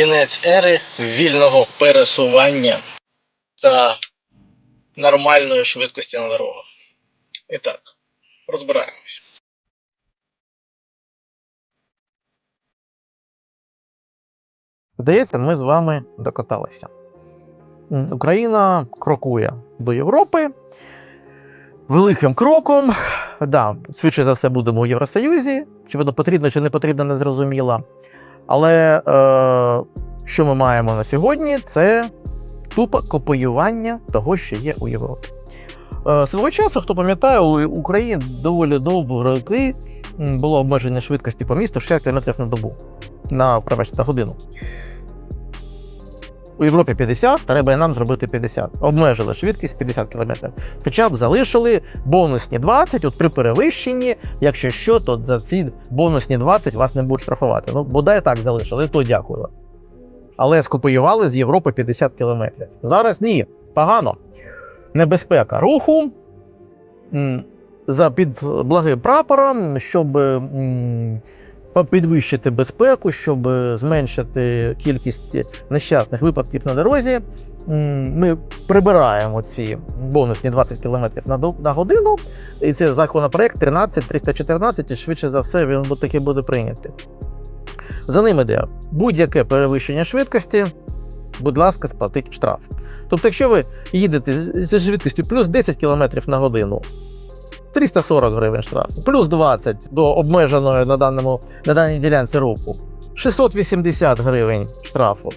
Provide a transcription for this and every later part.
кінець ери вільного пересування та нормальної швидкості на дорогах. І так, розбираємось. Здається, ми з вами докаталися. Україна крокує до Європи великим кроком. Да, швидше за все будемо у Євросоюзі. Чи воно потрібно, чи не потрібно, не зрозуміло. Але е, що ми маємо на сьогодні, це тупо копіювання того, що є у Європі. Е, свого часу, хто пам'ятає, у Україні доволі довго роки було обмеження швидкості по місту 60 км на добу. На, пробачте, на годину. У Європі 50, треба і нам зробити 50. Обмежили швидкість 50 км. Хоча б залишили бонусні 20, от при перевищенні, якщо що, то за ці бонусні 20 вас не будуть штрафувати. Ну, бодай так залишили, то дякую. Але скопіювали з Європи 50 км. Зараз ні, погано. Небезпека руху за під благим прапором, щоб підвищити безпеку, щоб зменшити кількість нещасних випадків на дорозі. Ми прибираємо ці бонусні 20 км на, годину. І це законопроект 13314, і швидше за все він таки буде прийнятий. За ним іде будь-яке перевищення швидкості, будь ласка, сплатить штраф. Тобто, якщо ви їдете зі швидкістю плюс 10 км на годину, 340 гривень штрафу, плюс 20 до обмеженої на, даному, на даній ділянці руху, 680 гривень штрафу.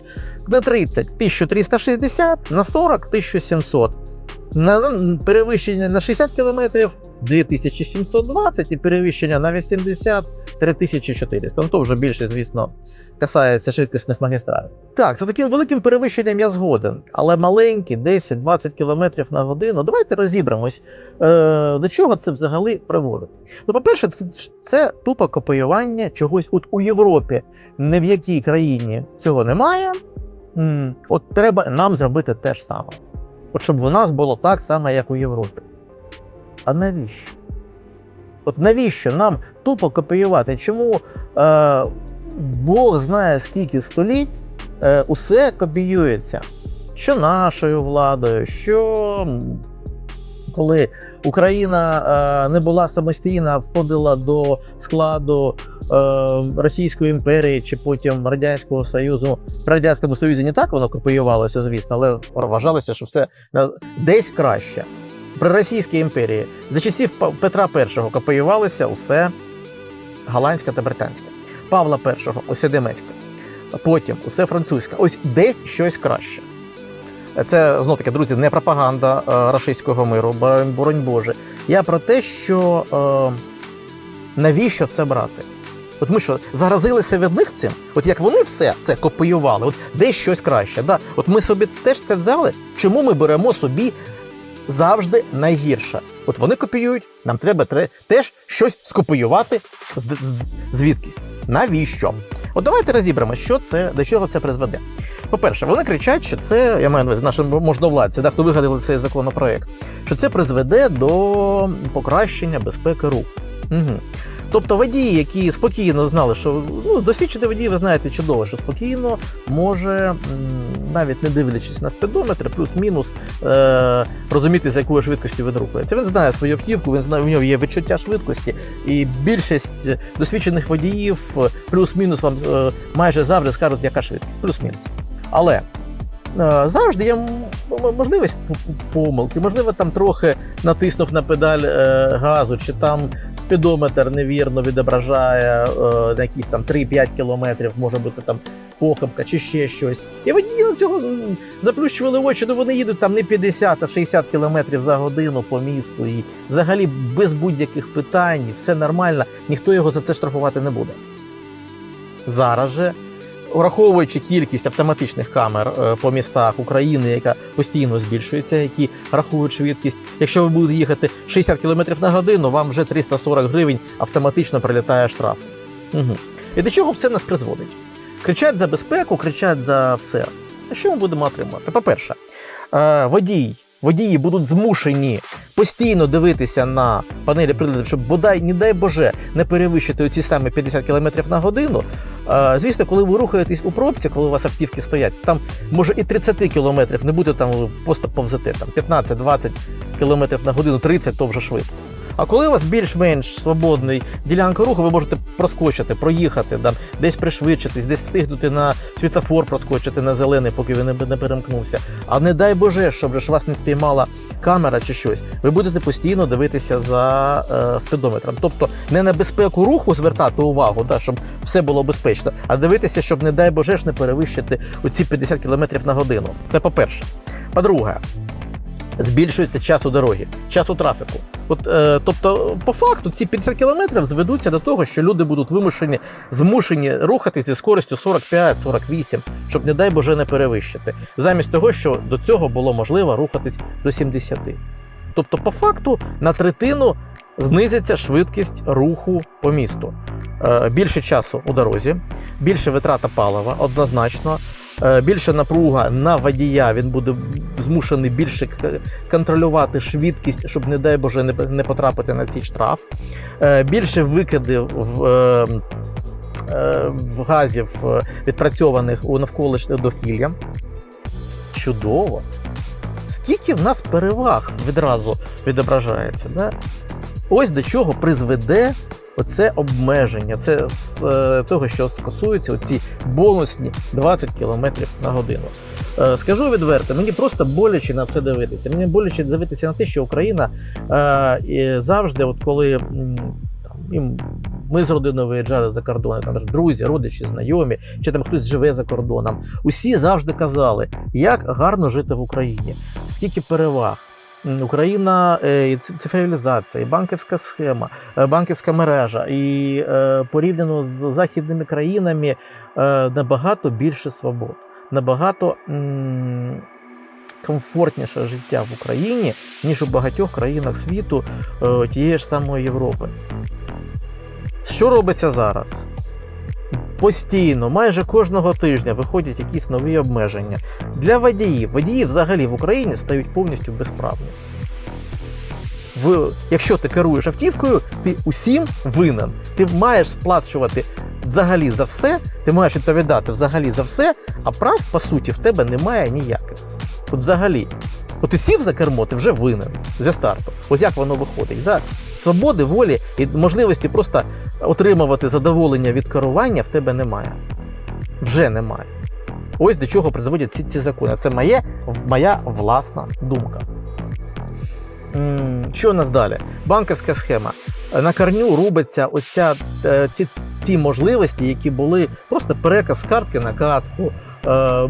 На 30 1360, на 40 1700. На ну, перевищення на 60 км 2720 і перевищення на 80 3400. Ну то вже більше, звісно, касається швидкісних магістралів. Так, за таким великим перевищенням я згоден, але маленькі 10-20 км на годину. Давайте розібремось, е, до чого це взагалі приводить. Ну, по-перше, це, це тупо копіювання чогось от у Європі. Не в якій країні цього немає. От треба нам зробити те ж саме. От щоб у нас було так само, як у Європі. А навіщо? От навіщо нам тупо копіювати? Чому е, Бог знає скільки століть е, усе копіюється? Що нашою владою, що коли Україна е, не була самостійна, входила до складу Російської імперії чи потім Радянського Союзу. В Радянському Союзі не так воно копіювалося, звісно, але вважалося, що все десь краще. При Російській імперії за часів Петра І копіювалося усе голландське та британське. Павла І усе німецьке. Потім усе французьке. Ось десь щось краще. Це знов таки, друзі, не пропаганда е, рашистського миру, боронь Боже. Я про те, що е, навіщо це брати? От ми що, заразилися від них цим? От як вони все це копіювали, от десь щось краще. Да? От ми собі теж це взяли. Чому ми беремо собі завжди найгірше? От вони копіюють, нам треба теж щось скопіювати звідкись. Навіщо? От давайте розібремо, що це, до чого це призведе. По-перше, вони кричать, що це, я маю на увазі, наші можновладці, да, хто вигадали цей законопроект, що це призведе до покращення безпеки руху. Угу. Тобто водії, які спокійно знали, що ну, досвідчений водій, ви знаєте чудово, що спокійно може, навіть не дивлячись на спідометри, плюс-мінус е- розуміти, з якою швидкістю він рухається. Він знає свою автівку, він знає, у нього є відчуття швидкості, і більшість досвідчених водіїв плюс-мінус вам е, майже завжди скажуть, яка швидкість, плюс-мінус. Але завжди є можливість помилки, можливо, там трохи натиснув на педаль е, газу, чи там спідометр невірно відображає е, на якісь там 3-5 кілометрів, може бути там похибка чи ще щось. І водії на цього заплющували очі, ну вони їдуть там не 50, а 60 кілометрів за годину по місту, і взагалі без будь-яких питань, все нормально, ніхто його за це штрафувати не буде. Зараз же враховуючи кількість автоматичних камер е, по містах України, яка постійно збільшується, які рахують швидкість. Якщо ви будете їхати 60 км на годину, вам вже 340 гривень автоматично прилітає штраф. Угу. І до чого все нас призводить? Кричать за безпеку, кричать за все. А що ми будемо отримувати? По-перше, е, водій, водії будуть змушені постійно дивитися на панелі приладів, щоб бодай, не дай Боже, не перевищити ці самі 50 км на годину. Звісно, коли ви рухаєтесь у пробці, коли у вас автівки стоять, там може і 30 кілометрів не буде, там просто повзете там 15-20 кілометрів на годину, 30 то вже швидко. А коли у вас більш-менш свободний ділянка руху, ви можете проскочити, проїхати, там, десь пришвидшитись, десь встигнути на світлофор проскочити на зелений, поки він не перемкнувся. А не дай Боже, щоб ж вас не спіймала камера чи щось. Ви будете постійно дивитися за е, спідометром. Тобто не на безпеку руху звертати увагу, да, щоб все було безпечно, а дивитися, щоб, не дай Боже, ж не перевищити оці 50 км на годину. Це по-перше. По-друге, збільшується час у дорогі, час у трафіку. От, е, тобто, по факту, ці 50 кілометрів зведуться до того, що люди будуть вимушені, змушені рухатися зі скоростю 45-48, щоб, не дай Боже, не перевищити. Замість того, що до цього було можливо рухатись до 70. Тобто, по факту, на третину знизиться швидкість руху по місту. Е, більше часу у дорозі, більше витрата палива, однозначно. Е, Більше напруга на водія, він буде змушений більше контролювати швидкість, щоб, не дай Боже, не, потрапити на цей штраф. Е, Більше викидів в, е, е, в газів, відпрацьованих у навколишнє довкілля. Чудово! Скільки в нас переваг відразу відображається. Да? Ось до чого призведе оце обмеження. Це з того, що скасуються оці бонусні 20 км на годину. Е, скажу відверто, мені просто боляче на це дивитися. Мені боляче дивитися на те, що Україна е, завжди, от коли там, ми з родиною виїжджали за кордон, там друзі, родичі, знайомі, чи там хтось живе за кордоном. Усі завжди казали, як гарно жити в Україні, скільки переваг. Україна е, і цифровізація, і банківська схема, банківська мережа, і порівняно з західними країнами набагато більше свобод, набагато комфортніше життя в Україні, ніж у багатьох країнах світу е, тієї ж самої Європи. Що робиться зараз? Постійно, майже кожного тижня виходять якісь нові обмеження. Для водіїв, водії взагалі в Україні стають повністю безправні. В, якщо ти керуєш автівкою, ти усім винен. Ти маєш сплачувати взагалі за все, ти маєш відповідати взагалі за все, а прав, по суті, в тебе немає ніяких. От взагалі. От ти сів за кермо, ти вже винен зі старту. От як воно виходить? Да? Свободи, волі і можливості просто отримувати задоволення від керування в тебе немає. Вже немає. Ось до чого призводять ці, ці закони. Це моє, моя власна думка. Що у нас далі? Банківська схема. На корню рубиться ось е, ці, ці можливості, які були просто переказ картки на картку. Е,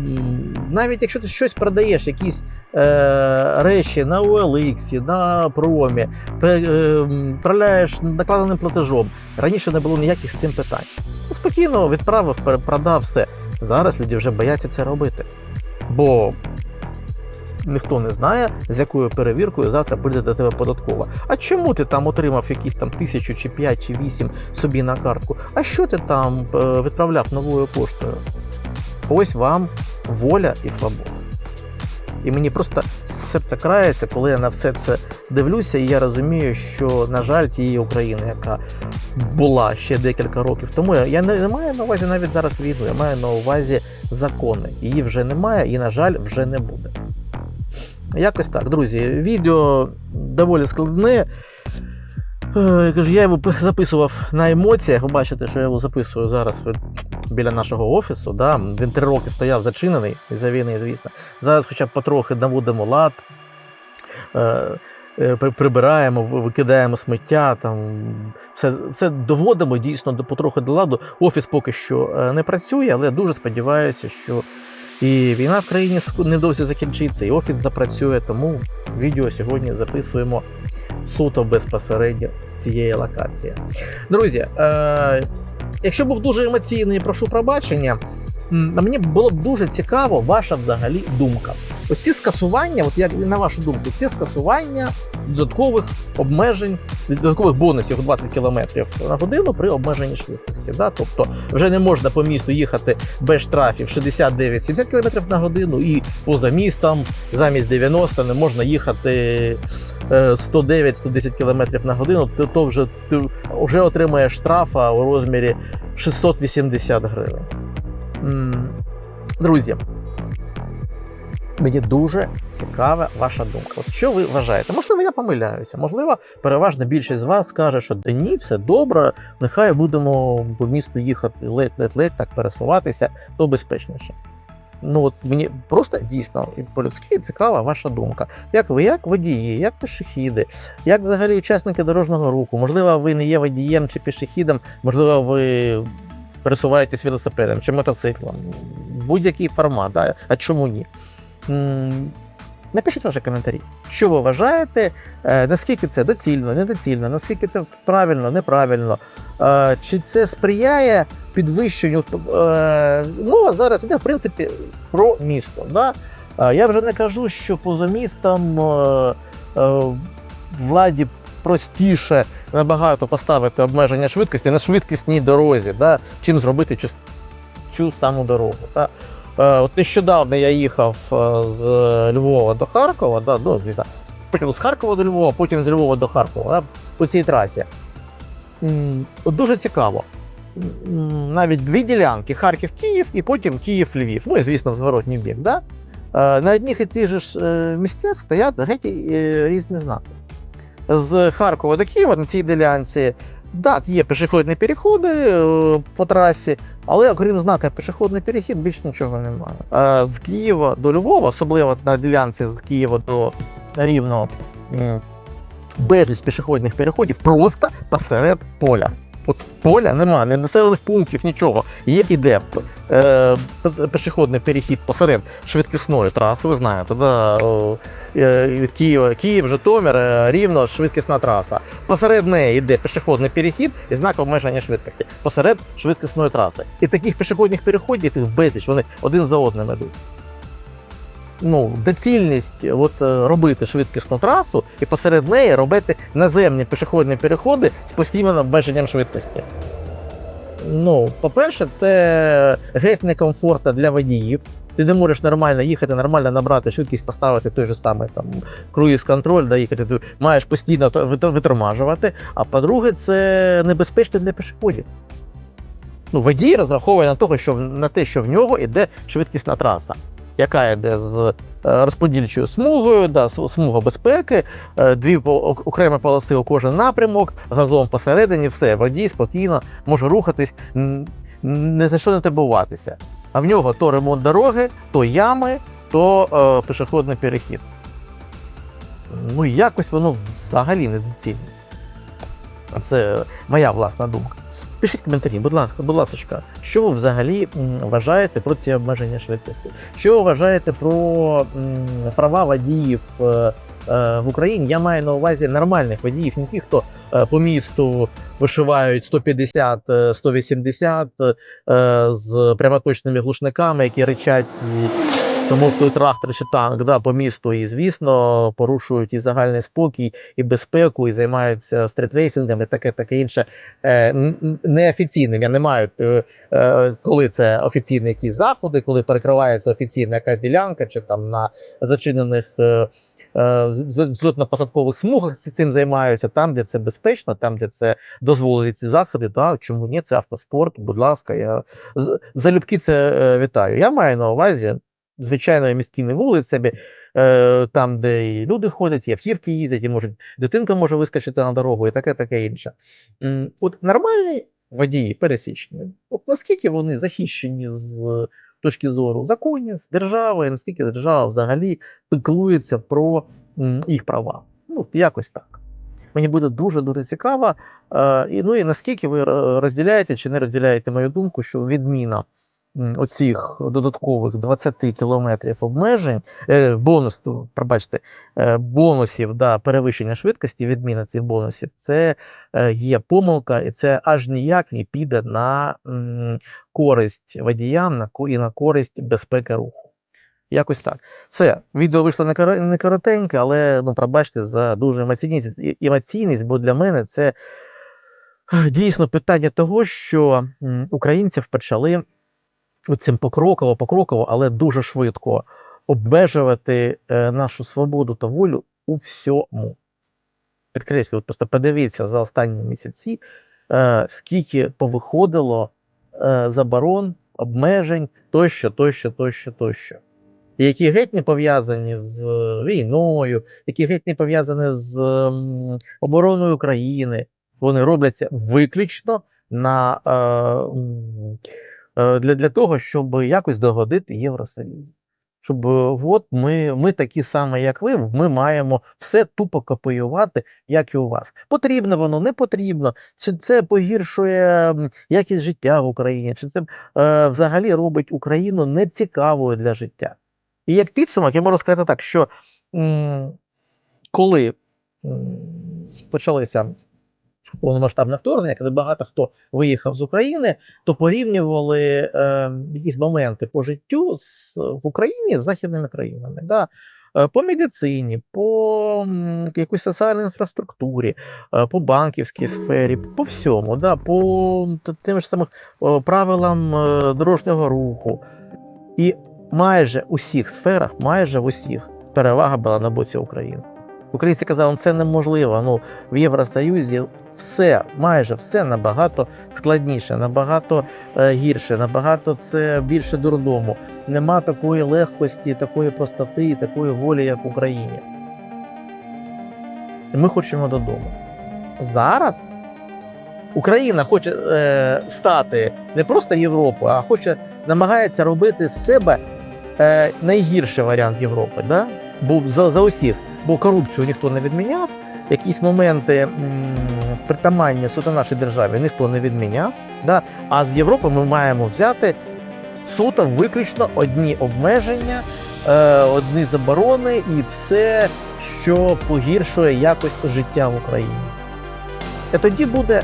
Навіть якщо ти щось продаєш, якісь е, речі на OLX, на промі, відправляєш накладеним платежом. Раніше не було ніяких з цим питань. Ну, Спокійно відправив, продав все. Зараз люди вже бояться це робити. Бо ніхто не знає, з якою перевіркою завтра прийде до тебе податкова. А чому ти там отримав якісь там тисячу чи п'ять чи вісім собі на картку? А що ти там е, відправляв новою поштою? Ось вам воля і свобода. І мені просто серце крається, коли я на все це дивлюся, і я розумію, що, на жаль, тієї України, яка була ще декілька років тому, я не, не маю на увазі навіть зараз війну, я маю на увазі закони. Її вже немає і, на жаль, вже не буде. Якось так, друзі. Відео доволі складне. Е, Я його записував на емоціях. Ви бачите, що я його записую зараз біля нашого офісу. Да? Він три роки стояв зачинений із-за війни, звісно. Зараз хоча б потрохи наводимо лад, е, е, при- прибираємо, викидаємо сміття, там, все, все доводимо дійсно до, потрохи до ладу. Офіс поки що не працює, але дуже сподіваюся, що і війна в країні недовзі закінчиться, і офіс запрацює. Тому відео сьогодні записуємо суто безпосередньо з цієї локації. Друзі, е, якщо був дуже емоційний, прошу пробачення. Мені було б дуже цікаво ваша взагалі думка. Ось ці скасування, от як на вашу думку, ці скасування додаткових обмежень, додаткових бонусів у 20 км на годину при обмеженні швидкості. Да? Тобто вже не можна по місту їхати без штрафів 69-70 км на годину, і поза містом замість 90 не можна їхати е, 109-110 км на годину, то, то вже ти вже отримаєш штрафа у розмірі 680 гривень. Друзі, мені дуже цікава ваша думка. От що ви вважаєте? Можливо, я помиляюся. Можливо, переважна більшість з вас скаже, що да ні, все добре, нехай будемо по місту їхати ледь-ледь-ледь, так пересуватися, то безпечніше. Ну от мені просто дійсно і по-людськи цікава ваша думка. Як ви, як водії, як пішохіди, як взагалі учасники дорожнього руху? Можливо, ви не є водієм чи пішохідом, можливо, ви пересуваєтесь велосипедом чи мотоциклом. Будь-який формат, да? а чому ні? Напишіть ваші коментарі, що ви вважаєте, е, наскільки це доцільно, недоцільно, наскільки це правильно, неправильно, е, чи це сприяє підвищенню. е, Мова зараз іде, в принципі, про місто. Да? Я вже не кажу, що поза містом владі простіше набагато поставити обмеження швидкості на швидкісній дорозі, да? чим зробити цю, цю саму дорогу. Да? Е, От нещодавно я їхав е, з Львова до Харкова, да, ну, не знаю, з Харкова до Львова, потім з Львова до Харкова, да, по цій трасі. Дуже цікаво. Навіть дві ділянки: Харків-Київ і потім Київ-Львів. Ну і звісно, в зворотній бік. Да? Е, На одних і тих же місцях стоять геть різні знаки. З Харкова до Києва на цій ділянці так, є пішохідні переходи е, по трасі, але окрім знака пішохідний перехід, більш нічого немає. Е, З Києва до Львова, особливо на ділянці з Києва до Рівного, безліч пішохідних переходів просто посеред поля. От поля немає, не населених пунктів, нічого. Як іде е, пішохідний перехід посеред швидкісної траси, ви знаєте, да, е, від Києва, Київ, Житомир, е, рівно швидкісна траса. Посеред неї йде пішохідний перехід і знак обмеження швидкості посеред швидкісної траси. І таких пішохідних переходів їх безліч, вони один за одним йдуть. Ну, доцільність от, е, робити швидкісну трасу і посеред неї робити наземні пішохідні переходи з постійним обмеженням швидкості. Ну, по-перше, це геть некомфортно для водіїв. Ти не можеш нормально їхати, нормально набрати швидкість, поставити той же самий там круїз-контроль, да, їхати. Ти маєш постійно то- витормажувати. А по-друге, це небезпечно для пішоходів. Ну, водій розраховує на, того, що, на те, що в нього йде швидкісна траса, яка йде з е, розподільчою смугою, да, смуга безпеки, е, дві окремі полоси у кожен напрямок, газон посередині, все, водій спокійно може рухатись, не за що не турбуватися. А в нього то ремонт дороги, то ями, то е, пішохідний перехід. Ну, якось воно взагалі недоцільне. Це моя власна думка. Пишіть коментарі, будь ласка, будь ласка, що ви взагалі вважаєте про ці обмеження швидкості? Що ви вважаєте про права водіїв е, е, в Україні? Я маю на увазі нормальних водіїв, не тих, хто е, по місту вишивають 150, е, 180 е, з прямоточними глушниками, які речать тому той трактор чи танк да, по місту, і звісно, порушують і загальний спокій, і безпеку, і займаються стритрейсингом, і таке таке інше е, неофіційним. Я не маю, е, е, коли це офіційні якісь заходи, коли перекривається офіційна якась ділянка, чи там на зачинених е, е, зльотно-посадкових смугах цим займаються, там, де це безпечно, там, де це дозволені ці заходи, да, чому ні, це автоспорт, будь ласка, я залюбки це е, вітаю. Я маю на увазі звичайною міськими вулицями, е, там, де і люди ходять, і автівки їздять, і можуть, дитинка може вискочити на дорогу, і таке, таке інше. От нормальні водії пересічні, от наскільки вони захищені з точки зору законів, держави, наскільки держава взагалі піклується про їх права. Ну, якось так. Мені буде дуже дуже цікаво. Е, ну і наскільки ви е, розділяєте чи не розділяєте мою думку, що відміна оцих додаткових 20 кілометрів обмежень, е, бонус, пробачте, е, бонусів да, перевищення швидкості, відміна цих бонусів, це е, є помилка, і це аж ніяк не піде на користь водіям і на користь безпеки руху. Якось так. Все, відео вийшло не коротеньке, але ну, пробачте за дуже емоційність, емоційність, бо для мене це дійсно питання того, що українців почали цим покроково, покроково, але дуже швидко обмежувати е, нашу свободу та волю у всьому. Підкреслюю, просто подивіться за останні місяці, е, скільки повиходило е, заборон, обмежень тощо, тощо, тощо, тощо. Які геть не пов'язані з війною, які геть не пов'язані з обороною України. Вони робляться виключно на, е, для, для того, щоб якось догодити Євросоюзу. Щоб е, от ми, ми такі самі, як ви, ми маємо все тупо копіювати, як і у вас. Потрібно воно, не потрібно. Чи це погіршує якість життя в Україні, чи це е, взагалі робить Україну нецікавою для життя. І як підсумок, я можу сказати так, що м, коли м, почалося повномасштабне вторгнення, коли багато хто виїхав з України, то порівнювали е, якісь моменти по життю з, в Україні з західними країнами. Да? Е, По медицині, по якоїсь соціальній інфраструктурі, е, по банківській сфері, по всьому, да? по тим ж самим правилам е, дорожнього руху. І майже у всіх сферах, майже в усіх перевага була на боці України. Українці казали, «Ну, це неможливо. Ну, в Євросоюзі все, майже все набагато складніше, набагато е, гірше, набагато це більше дурдому. Нема такої легкості, такої простоти і такої волі, як в Україні. Ми хочемо додому. Зараз Україна хоче е, стати не просто Європою, а хоче намагається робити з себе е, найгірший варіант Європи. Да? Бо за, за усіх, бо корупцію ніхто не відміняв, якісь моменти м, притаманні суто нашій державі ніхто не відміняв. Да? А з Європи ми маємо взяти суто виключно одні обмеження, е, одні заборони і все, що погіршує якість життя в Україні. І тоді буде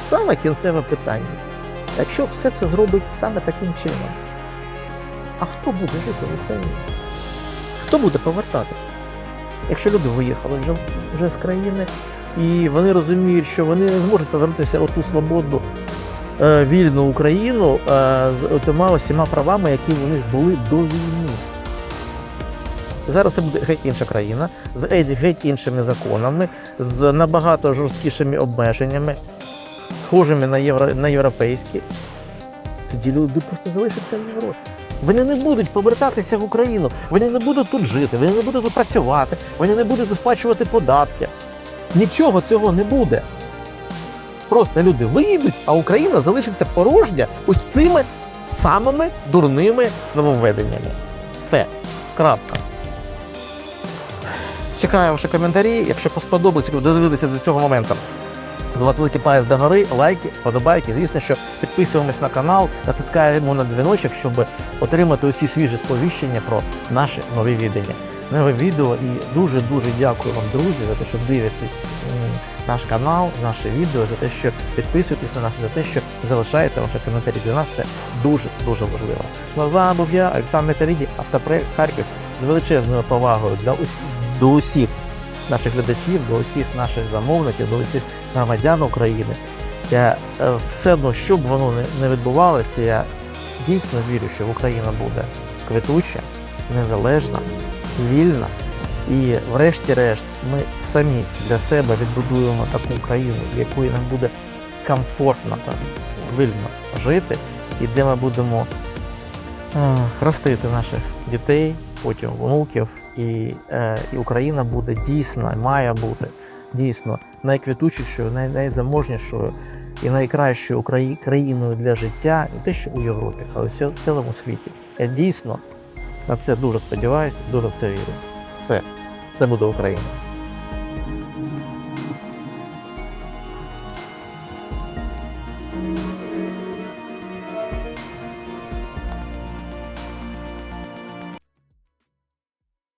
саме кінцеве питання. Якщо все це зробить саме таким чином, а хто буде жити в Україні? Хто буде повертатися? Якщо люди виїхали вже, вже з країни, і вони розуміють, що вони не зможуть повернутися в ту свободну е, вільну Україну е, з тими усіма правами, які в них були до війни. Зараз це буде геть інша країна, з геть іншими законами, з набагато жорсткішими обмеженнями, схожими на, євро, на європейські. Тоді люди просто залишаться в Європі. Вони не будуть повертатися в Україну, вони не будуть тут жити, вони не будуть тут працювати, вони не будуть сплачувати податки. Нічого цього не буде. Просто люди виїдуть, а Україна залишиться порожня ось цими самими дурними нововведеннями. Все. Крапка. Чекаю ваші коментарі. Якщо сподобається, додивитися до цього моменту. З вас великий палець до гори, лайки, подобайки. Звісно, що підписуємось на канал, натискаємо на дзвіночок, щоб отримати усі свіжі сповіщення про наші нові відання. Нове відео і дуже-дуже дякую вам, друзі, за те, що дивитесь наш канал, наше відео, за те, що підписуєтесь на нас, за те, що залишаєте ваші коментарі. Для нас це дуже-дуже важливо. Ну, з вами був я, Олександр Таріді, автопроект Харків, з величезною повагою для усіх, до усіх наших глядачів, до усіх наших замовників, до усіх громадян України. Я е, все одно, що б воно не, відбувалося, я дійсно вірю, що Україна буде квитуча, незалежна, вільна. І врешті-решт ми самі для себе відбудуємо таку країну, в якої нам буде комфортно та вільно жити, і де ми будемо е, ростити наших дітей, потім внуків, і, е, і Україна буде дійсно, має бути дійсно найквітучішою, най, найзаможнішою і найкращою Украї- країною для життя, не те, що у Європі, а у в цілому світі. Я дійсно на це дуже сподіваюся, дуже в це вірю. Все, це буде Україна.